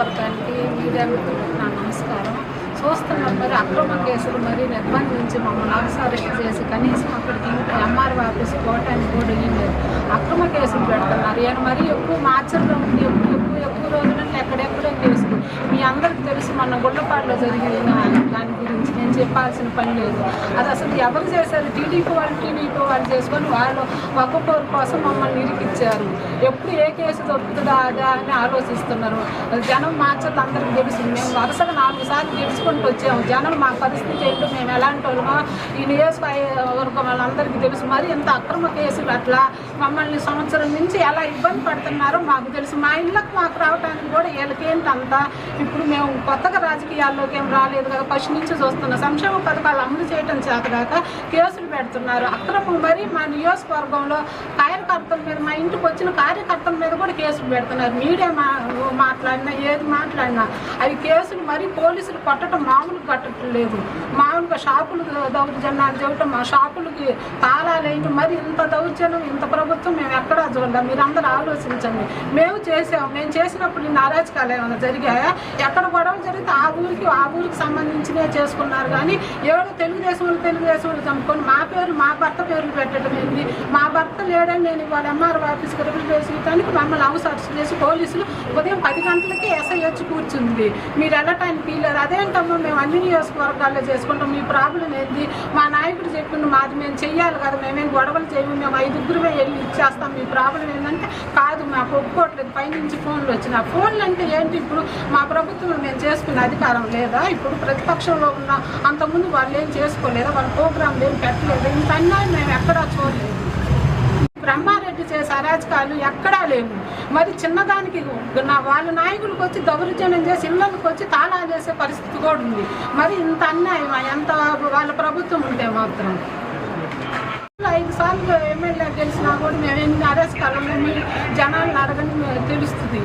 వర్గానికి మీడియా మిత్రులకు నా నమస్కారం. చూస్తున్నాం మరి అక్రమ కేసులు మరి నిర్బంధించి మమ్మల్ని హౌస్ అరెస్ట్ చేసి కనీసం అక్కడికి ఎంఆర్ఓ ఆఫీస్ కోటానికి కూడా లేదు. అక్రమ కేసులు పెడుతున్నారు. ఈయన మరీ ఎక్కువ మార్చల్లో ఉంది ఎక్కువ ఎక్కువ ఎక్కువ రోజుల నుండి ఎక్కడెక్కడో కేసులు. మీ అందరికి తెలుసు మన గుళ్ళపాడులో జరిగిన దాని గురించి. చెప్పాల్సిన పని లేదు. అది అసలు ఎవరు చేశారు? టీడీపీ వాళ్ళు టీడీపీ వాళ్ళు చేసుకొని వాళ్ళు ఒక్కొక్కరు కోసం మమ్మల్ని ఇరికిచ్చారు. ఎప్పుడు ఏ కేసు దొరుకుతుందా అదా అని ఆలోచిస్తున్నారు. జనం మార్చదు అందరికి తెలుసు. మేము వరుసగా నాలుగు సార్లు గెలుచుకుంటూ వచ్చాము. జనం మా పరిస్థితి ఏంటో మేము ఎలాంటి వాళ్ళమో ఈ నియోజకవర్గం వాళ్ళందరికీ తెలుసు. మరి ఇంత అక్రమ కేసులు అట్లా మమ్మల్ని సంవత్సరం నుంచి ఎలా ఇబ్బంది పడుతున్నారో మాకు తెలుసు. మా ఇళ్ళకు మాకు రావడానికి కూడా వీళ్ళకేంటంతా? ఇప్పుడు మేము కొత్తగా రాజకీయాల్లోకి ఏం రాలేదు కదా. ఫస్ట్ నుంచి చూస్తున్నాం. సంక్షేమ పథకాలు అమలు చేయడం చేతగాక కేసులు పెడుతున్నారు. అక్రమం మరి మా నియోజకవర్గంలో కార్యకర్తల మీద మా ఇంటికి వచ్చిన కార్యకర్తల మీద కూడా కేసులు పెడుతున్నారు. మీడియా మా మాట్లాడినా ఏది మాట్లాడినా అవి కేసులు మరి పోలీసులు కొట్టడం మామూలుగా కట్టడం లేదు. మామూలుగా షాపులు దౌర్జన్యాలు చేయటం మా షాపులకి తాళాలు వేయటం మరి ఇంత దౌర్జన్యం ఇంత ప్రభుత్వం మేము ఎక్కడా చూడలేం. మీరు అందరూ ఆలోచించండి. మేము చేసాము మేము చేసినప్పుడు ఇన్ని అరాచకాలు ఏమైనా జరిగాయా? ఎక్కడ గొడవలు జరిగితే ఆ ఊరికి ఆ ఊరికి సంబంధించినే చేసుకున్నారు. కానీ ఎవరు తెలుగుదేశం వాళ్ళు తెలుగుదేశం వాళ్ళు చంపుకొని మా పేరు మా భర్త పేర్లు పెట్టడం ఏంది? మా భర్త లేడని నేను ఇవాళ ఎంఆర్ఓ ఆఫీస్కి రిపోర్ట్ చేయడానికి మమ్మల్ని హౌస్ అరెస్ట్ చేసి పోలీసులు ఉదయం పది గంటలకి ఎస్ఐ వచ్చి కూర్చుంది. మీరు వెళ్ళటానికి వీలేదు అదేంటమ్మా మేము అన్ని నియోజకవర్గాల్లో చేసుకుంటాం. మీ ప్రాబ్లం ఏంది? మా నాయకుడు చెప్పిండు మాది మేము చెయ్యాలి కదా మేమేం గొడవలు చేయము మేము ఐదుగురువే వెళ్ళి ఇచ్చేస్తాం. మీ ప్రాబ్లం ఏంటంటే కాదు మాకు ఒప్పుకోవట్లేదు. పైనుంచి ఫోన్లు వచ్చిన ఫోన్లు అంటే ఏంటి? ఇప్పుడు మా ప్రభుత్వం మేము చేసుకునే అధికారం లేదా? ఇప్పుడు ప్రతిపక్షంలో ఉన్న అంతకుముందు వాళ్ళు ఏం చేసుకోలేదా? వాళ్ళ ప్రోగ్రాంలు ఏం పెట్టలేదు? ఇంత మేము ఎక్కడా చూడలేదు. బ్రహ్మా చేసే అరాచకాలు ఎక్కడా లేవు. మరి చిన్నదానికి నా వాళ్ళ నాయకులకు వచ్చి దౌర్జన్యం చేసి ఇళ్ళకి వచ్చి తాళాలు వేసే పరిస్థితి కూడా ఉంది. మరి ఇంత అన్యాయం ఎంత వాళ్ళ ప్రభుత్వం ఉంటే మాత్రం? ఐదు సార్లు ఎమ్మెల్యే గెలిచినా కూడా మేము ఎన్ని అరెస్ట్ కాలం జనాలను అడగని తెలుస్తుంది.